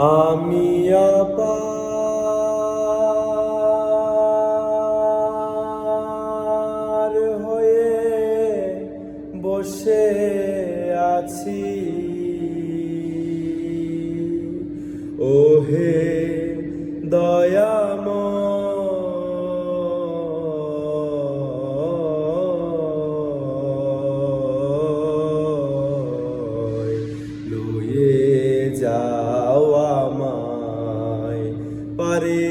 আমি হয়ে বসে আছি। ওহে দয়াময় পারে।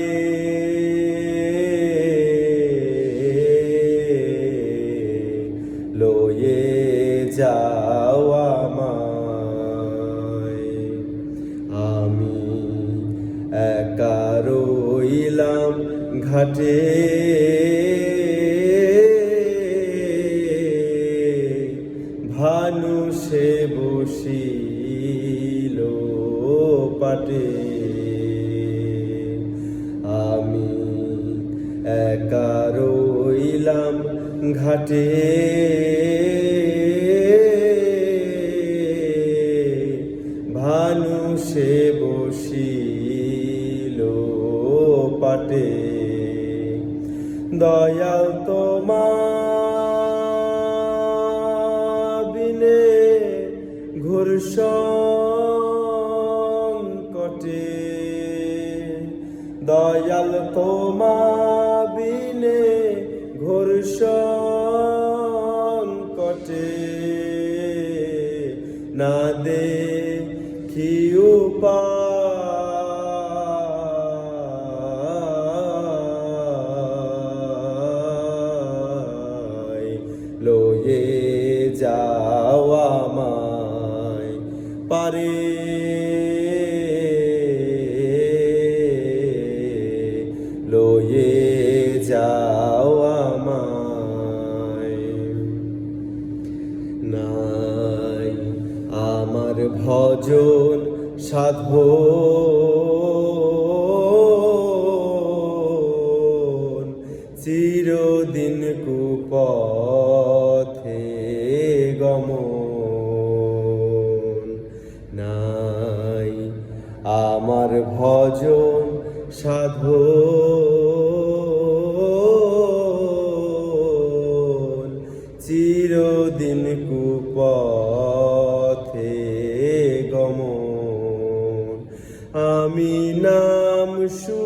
লয়ে যাও আমায়। আমি একা রইলাম ঘাটে। ভানু সে বসিল পাটে। একা রইলাম ঘাটে। ভানু সে বসিল পাটে। দয়াল তোমার বিনে ঘোর কটে দয়াল তোমা ঘোর কটে না দে উপায় লয়ে যাও আমায় পারে ভজন সাধন চিরদিন কুপথে গমন। নাই আমার ভজন সাধন আমি নাম শুনেছি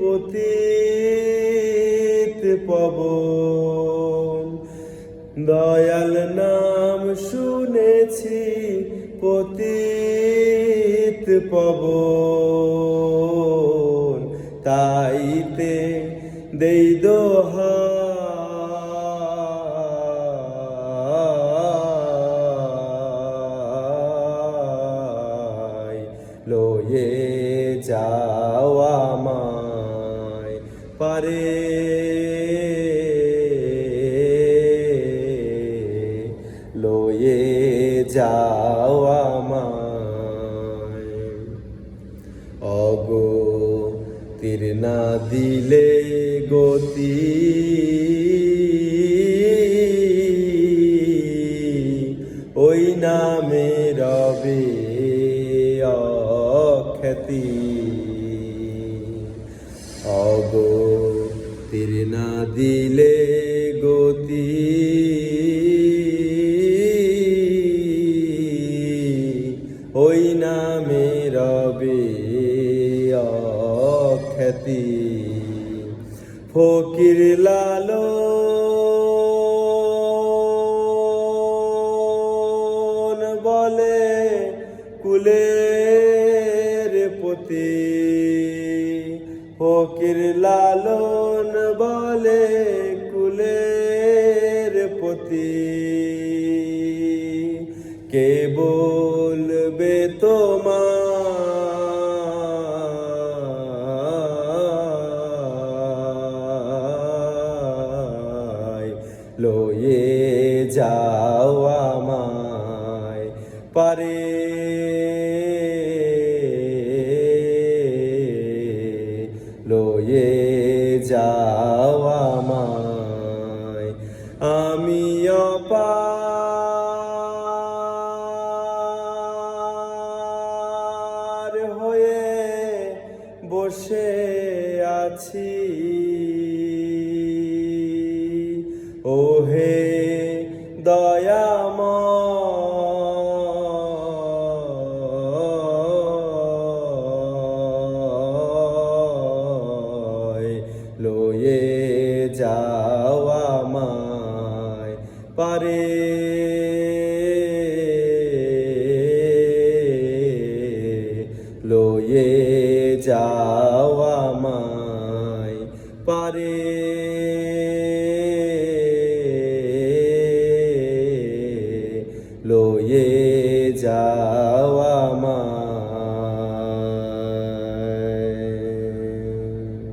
পতিত পবন। দয়াল নাম শুনেছি পতিত পবন। তাইতে দেই দোহাই লয়ে যাও আমায় পারে। লয়ে যাও আমায়। অগো তীর না দিলে গতি অগো তীর না দিলে গতি ওই নামে রবে অখ্যাতি ফকির লালো বলে কুলের পতি ফকির লালন বলে কুলের পতি কে বলবে তোমায়? লয়ে যাও আমায়। পারে অপার হয়ে বসে আছি। ওহে দয় যাওয়া মায় পারে। লয়ে যা